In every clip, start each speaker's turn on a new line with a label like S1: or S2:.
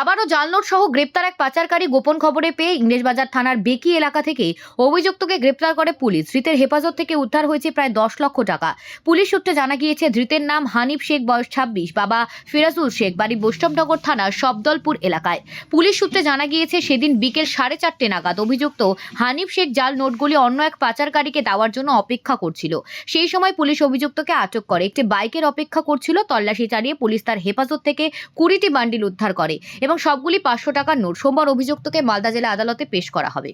S1: আবারও জালনোট সহ গ্রেপ্তার এক পাচারকারী গোপন খবরে পেয়ে ইংরেজবাজার থানার বেকি এলাকা থেকে অভিযুক্তকে গ্রেপ্তার করে পুলিশ। ধৃতের হেফাজত থেকে উদ্ধার হয়েছে প্রায় দশ লক্ষ টাকা। পুলিশ সূত্রে জানা গিয়েছে, ধৃতের নাম হানিফ শেখ, বয়স ছাব্বিশ, বাবা ফিরাজুল শেখ, বাড়ি বৈষ্ণবনগর থানার সবদলপুর এলাকায়। পুলিশ সূত্রে জানা গিয়েছে, সেদিন বিকেল সাড়ে চারটে নাগাদ অভিযুক্ত হানিফ শেখ জাল নোটগুলি অন্য এক পাচারকারীকে দেওয়ার জন্য অপেক্ষা করছিল। সেই সময় পুলিশ অভিযুক্তকে আটক করে। একটি বাইকের অপেক্ষা করছিল, তল্লাশি চালিয়ে পুলিশ তার হেফাজত থেকে কুড়িটি বান্ডিল উদ্ধার করে। এবং সবগুলি পাঁচশো টাকার নোট। সোমবার অভিযুক্তকে মালদা জেলা আদালতে পেশ করা হবে।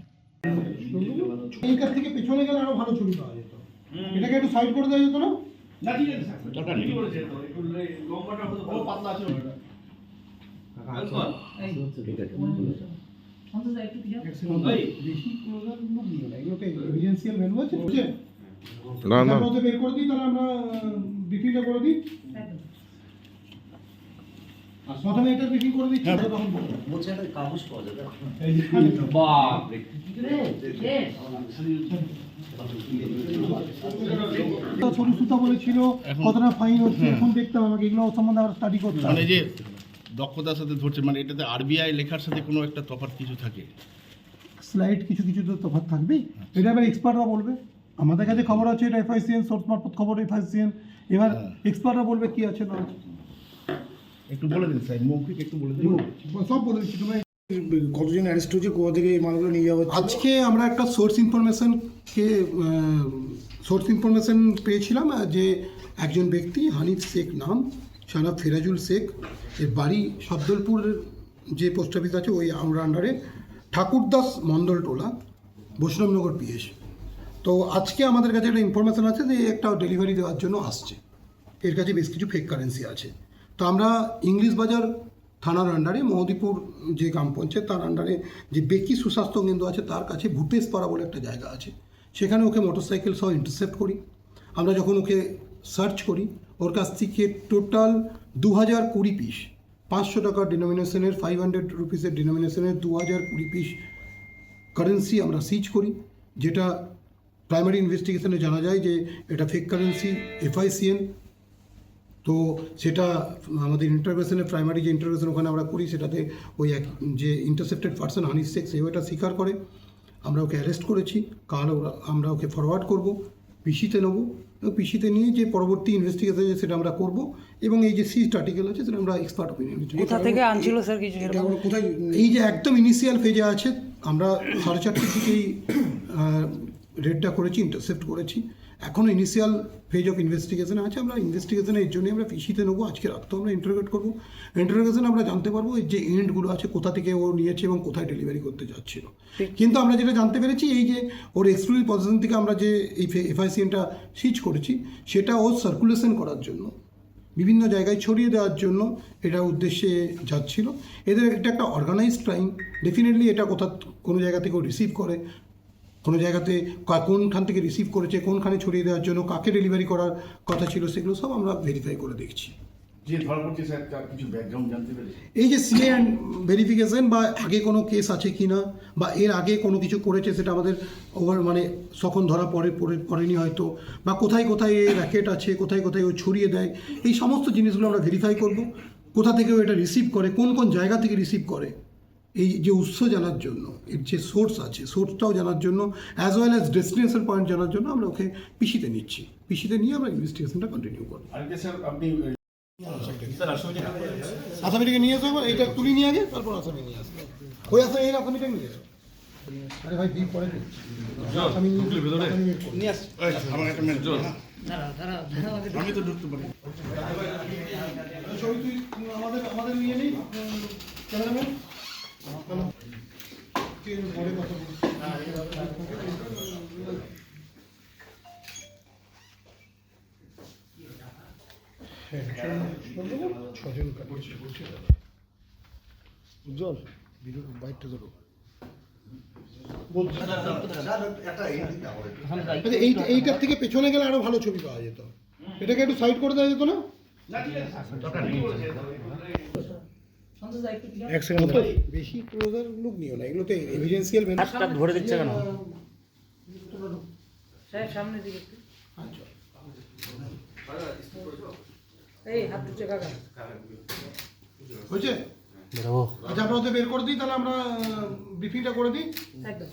S2: থেকে পেছনে গেলে আরও ভালো ছবি পাওয়া যেত। এটাকে একটু সাইড করে দেওয়া যেত না?
S3: না
S2: না। এগুলোতে এভিডেন্সিয়াল ভ্যালু আছে বুঝছে
S4: না না
S2: আমরা ওদের বের করে দিই তাহলে আমরা ব্রিফিংটা করে দিই। প্রথমে এটা ব্রিফিং করে দিচ্ছি তখন
S5: বলছে একটা কাগজ পাওয়া যাবে
S2: সরু সুতা বলেছিল কতটা ফাইন হচ্ছে এখন দেখতাম আমাকে এগুলো সম্বন্ধে আবার স্টাডি করতে
S3: মানে যে দক্ষতার সাথে ধরছে মানে এটাতে আরবিআই লেখার সাথে কোনো একটা তফাৎ কিছু থাকে?
S2: স্লাইড কিছু কিছু তো তফাৎ থাকবেই এটা এবার এক্সপার্টরা বলবে। আমাদের কাছে খবর আছে এটা এফআইসিএন সোর্স মারফত খবর এফআইসিএন এবার
S3: হ্যাঁ।
S2: এক্সপার্টরা বলবে কি আছে না আছে।
S3: একটু বলে দিন স্যার মৌখিক একটু বলে দিন।
S2: সব বলে দিচ্ছি তোমরা
S6: কতজন অ্যারেস্ট হয়েছে কোথা থেকে এই মালগুলো নিয়ে যাওয়া
S2: আজকে আমরা একটা সোর্স ইনফরমেশনকে সোর্স ইনফরমেশন পেয়েছিলাম যে একজন ব্যক্তি হানিফ শেখ নাম সানাব ফিরাজুল শেখ এর বাড়ি শব্দলপুরের যে পোস্ট অফিস আছে ওই আমরা আন্ডারে ঠাকুরদাস মণ্ডল টোলা বৈষ্ণবনগর পিএস তো আজকে আমাদের কাছে একটা ইনফরমেশন আছে যে একটা ডেলিভারি দেওয়ার জন্য আসছে। এর কাছে বেশ কিছু ফেক কারেন্সি আছে। তো আমরা ইংলিশ বাজার থানার আন্ডারে মহদীপুর যে গ্রাম পঞ্চায়েত, তার আন্ডারে যে বেকি সুস্বাস্থ্য কেন্দ্র আছে, তার কাছে ভূতেশ পাড়া বলে একটা জায়গা আছে। সেখানে ওকে মোটরসাইকেল সহ ইন্টারসেপ্ট করি। আমরা যখন ওকে সার্চ করি, ওর কাছ থেকে টোটাল দু হাজার কুড়ি পিস পাঁচশো টাকার ডিনোমিনেশনের ফাইভ হান্ড্রেড রুপিসের ডিনোমিনেশনের দু হাজার কুড়ি পিস কারেন্সি আমরা সিজ করি, যেটা প্রাইমারি ইনভেস্টিগেশনে জানা যায় যে এটা ফেক কারেন্সি এফআইসিএন তো সেটা আমাদের ইন্টারভেশনে প্রাইমারি যে ইন্টারভেশন ওখানে আমরা করি সেটাতে ওই এক যে ইন্টারসেপ্টেড পার্সন হানিফ শেখ সেও এটা স্বীকার করে। আমরা ওকে অ্যারেস্ট করেছি। কাল ওরা- আমরা ওকে ফরওয়ার্ড করব পিসিতে নেব। এবং পিসিতে নিয়ে যে পরবর্তী ইনভেস্টিগেশন সেটা আমরা করব। এবং এই যে সিস্ট আর্টিকেল আছে সেটা আমরা এক্সপার্ট অপিনিয়ন
S7: কোথা থেকে আনছিল স্যার কিছু
S6: কোথায়
S2: এই যে একদম ইনিশিয়াল ফেজে আছে আমরা সাড়ে চারটের দিকেই রেডটা করেছি ইন্টারসেপ্ট করেছি। এখনও ইনিশিয়াল ফেজ অফ ইনভেস্টিগেশন আছে আমরা ইনভেস্টিগেশনে এর জন্যই আমরা পিসিতে নেব আজকে রাত্রেও আমরা ইন্টারোগেট করব। ইন্টারোগেশনে আমরা জানতে পারব যে এন্ডগুলো আছে কোথা থেকে ও নিয়েছে এবং কোথায় ডেলিভারি করতে যাচ্ছিল। কিন্তু আমরা যেটা জানতে পেরেছি এই যে ওর এক্সক্লুসিভ পজিশন থেকে আমরা যে এই এফআইসিএনটা সিজ করেছি সেটা ও সার্কুলেশন করার জন্য বিভিন্ন জায়গায় ছড়িয়ে দেওয়ার জন্য এটা উদ্দেশ্যে যাচ্ছিল। এদের এটা একটা অর্গানাইজড ক্রাইম ডেফিনেটলি এটা কোথা কোনো জায়গা থেকে রিসিভ করে কোনো জায়গাতে কোনখান থেকে রিসিভ করেছে কোনখানে ছড়িয়ে দেওয়ার জন্য কাকে ডেলিভারি করার কথা ছিল সেগুলো সব আমরা ভেরিফাই করে দেখছি। এই যে সিএ অ্যান্ড ভেরিফিকেশন বা আগে কোনো কেস আছে কি না বা এর আগে কোনো কিছু করেছে সেটা আমাদের ওভার মানে তখন ধরা পড়ে পড়ে- পড়েনি হয়তো বা কোথায় কোথায় এ র্যাকেট আছে কোথায় কোথায় ও ছড়িয়ে দেয় এই সমস্ত জিনিসগুলো আমরা ভেরিফাই করব। কোথা থেকে ও এটা রিসিভ করে কোন কোন জায়গা থেকে রিসিভ করে এই যে উৎস জানার জন্য এর যে সোর্স আছে সোর্সটাও জানার জন্য as well as destination point জানার জন্য আমরা ওকে পিসিতে নিচ্ছি। পিসিতে নিয়ে আমরা ইনভেস্টিগেশনটা কন্টিনিউ করব।
S3: আরেকটা স্যার আপনি স্যার আসলে
S2: আসামিটাকে নিয়ে আসব এইটা তুলি নিয়ে আগে তারপর আসামি নিয়ে আসব। ওই আসামি এই আসামিটা নিয়ে আসব। আরে ভাই বিল পরে। আসামি নিয়ে করো।
S3: আমার একটা মেয়ে আমি তো ঢুকতে পারি।
S2: আমাদের আমাদের নিয়ে নেই। ক্যামেরাম্যান পরে কথা বলছি। ছজন উজ্জ্বল ধরো এইটার থেকে পেছনে গেলে আরও ভালো ছবি পাওয়া যেত। এটাকে একটু সাইড করে দেওয়া যেত না?
S6: এক সেকেন্ড
S2: বেশি ক্লোজার লুক নিও না এগুলোতে এভিডেন্সিয়াল
S7: হাতটা ধরে দিচ্ছে কেন?
S8: স্যার সামনে দিকে একটু।
S2: আচ্ছা
S8: এই হাত দুটো কাকা।
S2: হয়েছে? আচ্ছা আমরা ওদের বের করে দিই তাহলে আমরা ব্রিফিংটা করে দিই।
S1: একদম।